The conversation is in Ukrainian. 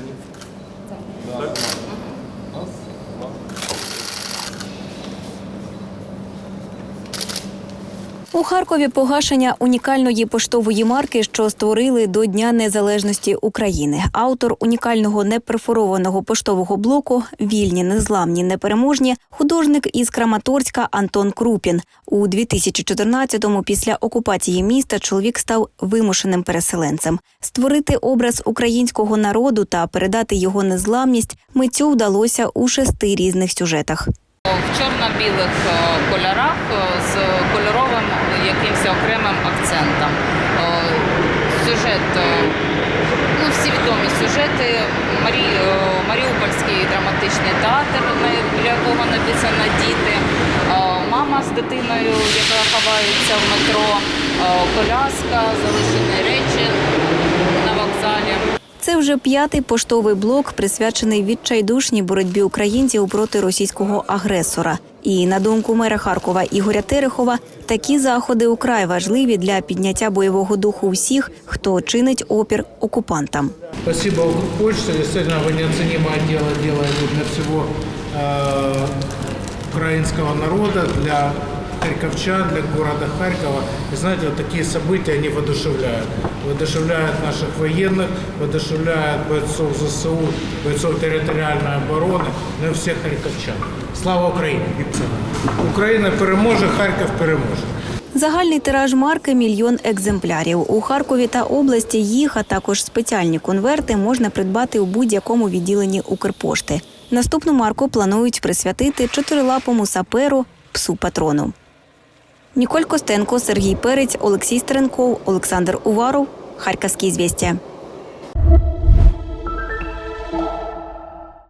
Они У Харкові погашення унікальної поштової марки, що створили до Дня Незалежності України. Автор унікального неперфорованого поштового блоку Вільні, незламні, непереможні, художник із Краматорська Антон Крупін. У 2014-му після окупації міста чоловік став вимушеним переселенцем. Створити образ українського народу та передати його незламність митцю вдалося у шести різних сюжетах. в чорно-білих е, кольорах е, з якимось окремим акцентом. Сюжет, ну всі відомі сюжети. Марі, Маріупольський драматичний театр, для якого написано діти. Мама з дитиною, яка ховається в метро, коляска, залишені речі на вокзалі. Це вже п'ятий поштовий блок, присвячений відчайдушній боротьбі українців проти російського агресора. І на думку мера Харкова Ігоря Терехова, такі заходи украй важливі для підняття бойового духу всіх, хто чинить опір окупантам. Спасибо Укрпочте. Действительно, вы неоценимое дело делаете для всего э, украинского народа, для харьковчан, для города Харькова. И знаете, вот такие события, они воодушевляют. Воодушевляют наших военных, воодушевляют бойцов ЗСУ, бойцов территориальной обороны, ну и всех харьковчан. Слава Украине! Україна переможе, Харків переможе. Загальний тираж марки мільйон екземплярів. У Харкові та області їх, а також спеціальні конверти можна придбати у будь-якому відділенні Укрпошти. Наступну марку планують присвятити чотирилапому саперу псу патрону. Ніколь Костенко, Сергій Перець, Олексій Стеренков, Олександр Уваров. Харківські звістя.